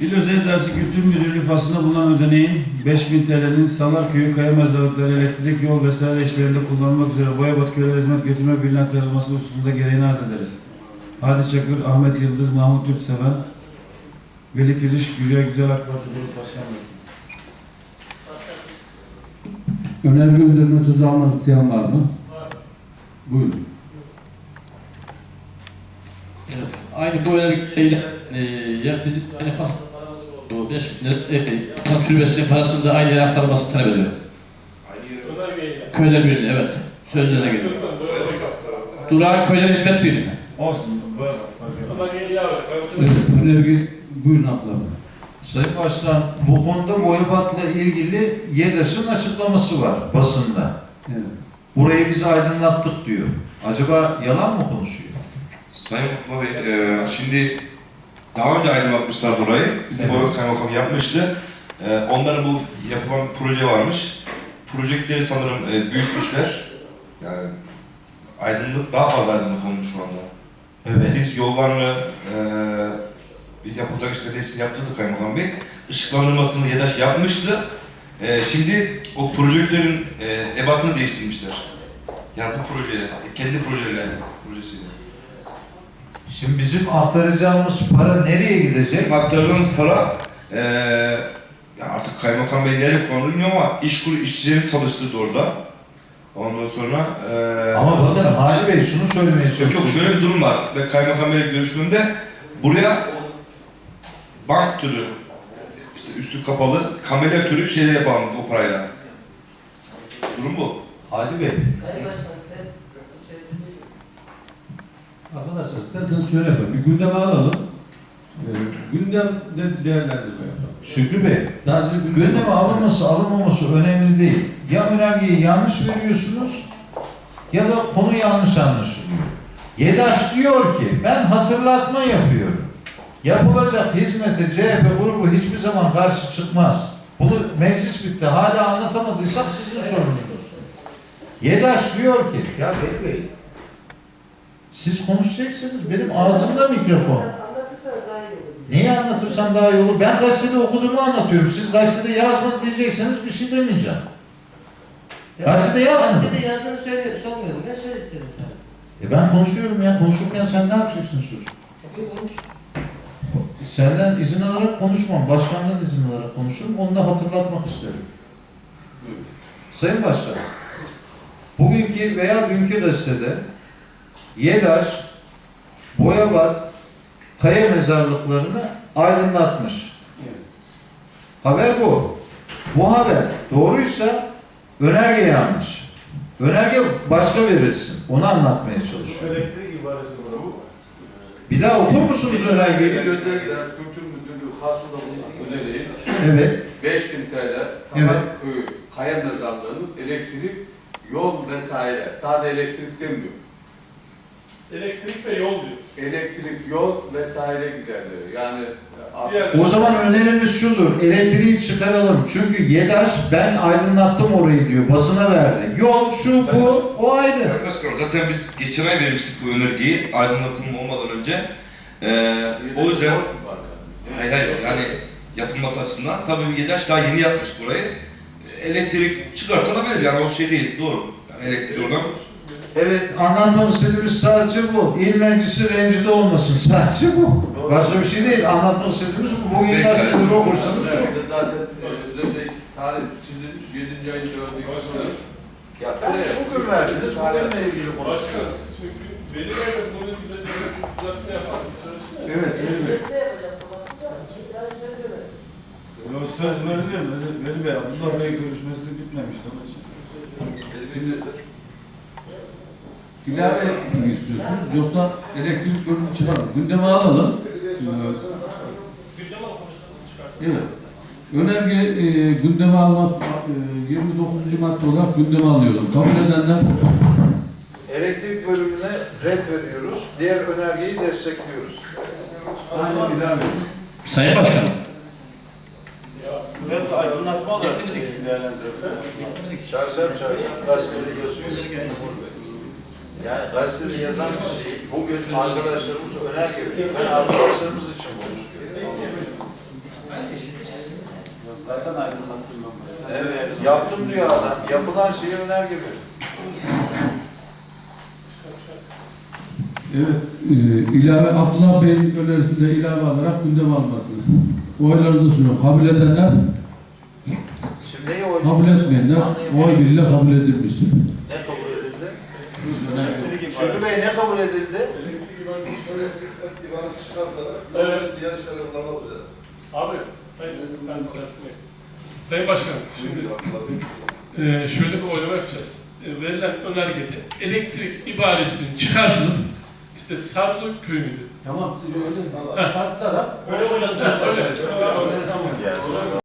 İl Özel Dersi Kültür Müdürlüğü faslında bulunan ödeneğin 5000 TL'nin Salarköy'ü Kaya Mezarlıkları elektrik, yol vesaire işlerinde kullanılmak üzere Boyabat Köyler Hizmet Götürme Birliği'ne aktarılması hususunda gereğini arz ederiz. Hadi Çakır, Ahmet Yıldız, Mahmut Yurtseven, Veli Kiliş, Güler Güzel AK Parti Grup Başkanı. Önerge ödülünü sözü almak isteyen var mı? Buyurun. Evet, Aynı bu önergeyle e, ya bizim yani bu 5 bin lira e, e, tam türbesi parasını da aynı yere aktarmasını talep ediyorum. Köyler Birliği evet. Sözlerine geliyor. Durağan Köyler Hizmet Birliği. Olsun. önerge buyurun abla. Sayın Başkan, bu konuda Boyabat'la ilgili YEDES'in açıklaması var basında. Evet. Burayı biz aydınlattık diyor. Acaba yalan mı konuşuyor? Sayın Mutlu Bey, e, şimdi daha önce aydınlatmışlar burayı. Bizim Evet. Kaymakam yapmıştı. E, onların bu yapılan proje varmış. Projektleri sanırım e, büyütmüşler. Yani aydınlık, daha fazla aydınlık olmuş şu anda. Evet. Biz yollarını, e, yapılacak işleri hepsini yaptırdık Kaymakam Bey. Işıklandırmasını YEDAŞ yapmıştı. E, şimdi o projektlerin e, ebatını değiştirmişler. Yani bu proje, kendi projeleri projesiyle. Şimdi bizim aktaracağımız para nereye gidecek? Bizim aktaracağımız para eee ya artık kaymakam bey nereye bilmiyorum ama iş kuru işçilerin çalıştırdı orada. Ondan sonra eee Ama bakın Hali Bey şunu söylemeye yok yok şöyle bir durum var. Ve kaymakam bey görüştüğümde buraya bank türü işte üstü kapalı kamera türü şeyler yapalım o parayla. Durum bu. Hali Bey, Arkadaşlar isterseniz şöyle yapalım. Bir gündeme alalım. Ee, gündemde değerlendirme yapalım. Şükrü Bey, Sadece gündeme, gündeme alınması alınmaması önemli değil. Ya önergeyi yanlış veriyorsunuz ya da konu yanlış anlaşılıyor. YEDAŞ diyor ki ben hatırlatma yapıyorum. Yapılacak hizmete CHP grubu hiçbir zaman karşı çıkmaz. Bunu meclis bitti. Hala anlatamadıysak sizin sorununuz. YEDAŞ diyor ki ya Veli Bey siz konuşacaksınız. Benim ağzımda mikrofon. Neyi anlatırsam daha iyi olur. Ben gazetede okuduğumu anlatıyorum. Siz gazetede yazmadı diyecekseniz bir şey demeyeceğim. Gazetede yazmadım. Gazetede yazdığını söyle, sormuyorum. Ben söyle istedim sana. E ben konuşuyorum ya. Konuşurken sen ne yapacaksın konuş. Senden izin alarak konuşmam. Başkandan izin alarak konuşurum. Onu da hatırlatmak isterim. Sayın Başkan, bugünkü veya dünkü gazetede YEDAŞ, Boyabat, Kaya mezarlıklarını aydınlatmış. Haber bu. Bu haber doğruysa önerge yanlış. Önerge başka verilsin. Onu anlatmaya çalışıyorum. Elektrik ibaresi bu. Bir daha okur musunuz önergeyi? Özel Kültür Müdürlüğü bulunan öneriyi Evet. 5000 TL Evet. Köyü Kaya Mezarlığı'nın elektrik, yol vesaire. Sade elektrik demiyor. Elektrik ve yol diyor. Elektrik, yol vesaire giderleri. Yani e, Diğer- O zaman önerimiz şudur. Elektriği çıkaralım. Çünkü YEDAŞ ben aydınlattım orayı diyor. Basına verdi. Yol şu bu o ayrı. Başkanım zaten biz geçen ay vermiştik bu önergeyi aydınlatılma olmadan önce. Eee o yüzden yani. Hayır hayır yani yapılması açısından tabii bir YEDAŞ daha yeni yapmış burayı. Elektrik çıkartılabilir yani o şey değil doğru. Yani elektrik oradan Evet anlatmamız istediğimiz sadece bu. İl meclisi rencide olmasın. Sadece bu. Başka bir şey değil. Anlatmak istediğimiz bu. Bugün Peki. gazeteleri okursanız bu. Evet, Zaten e, özellikle tarih çizilmiş 7. ayın 4. Ya bugün verdiniz. Bugünle ilgili Başka. konuşuyoruz. Çünkü benim evde bunu bir de düzeltme yapalım. Evet, evet. Ya söz veriliyor mu? Veli- Bey, Abdullah Bey görüşmesi bitmemişti onun için. İlave etmek istiyorsunuz. Yoksa elektrik bölümü çıkaralım. Gündeme alalım. Gündem komisyonu çıkarttı. Evet. Önerge e, gündeme almak e, 29. madde olarak gündeme alıyorum. Kabul edenler Elektrik bölümüne red veriyoruz. Diğer önergeyi destekliyoruz. aynen ilave edin. Sayın Başkanım. Ben de aydınlatma olarak değerlendirebilirim. Çarşaf çarşaf gazetede yazıyor. Yani gazetede yazan bir şey. Bugün arkadaşlarımız önerge veriyor. Ben arkadaşlarımız için konuşuyorum. Zaten aydınlattırmam. Evet. Yaptım diyor adam. Yapılan şeyi önerge veriyor. Evet, e, ilave Abdullah Bey'in önerisinde ilave alarak gündeme almasını. Oylarınızı sunuyorum. Kabul edenler, Şimdi neyi oy? kabul etmeyenler oy birliğiyle kabul edilmiştir. Ne kabul edildi? Şükrü Bey ne kabul edildi? Evet. Abi, Sayın, ben Sayın Başkanım, şimdi e, şöyle bir oylama yapacağız. E, verilen önergede elektrik ibaresinin çıkartılıp işte Sarlı köyünü Tamam, siz öyle kartlara öyle oynatacağım. Öyle. Öyle. Tamam.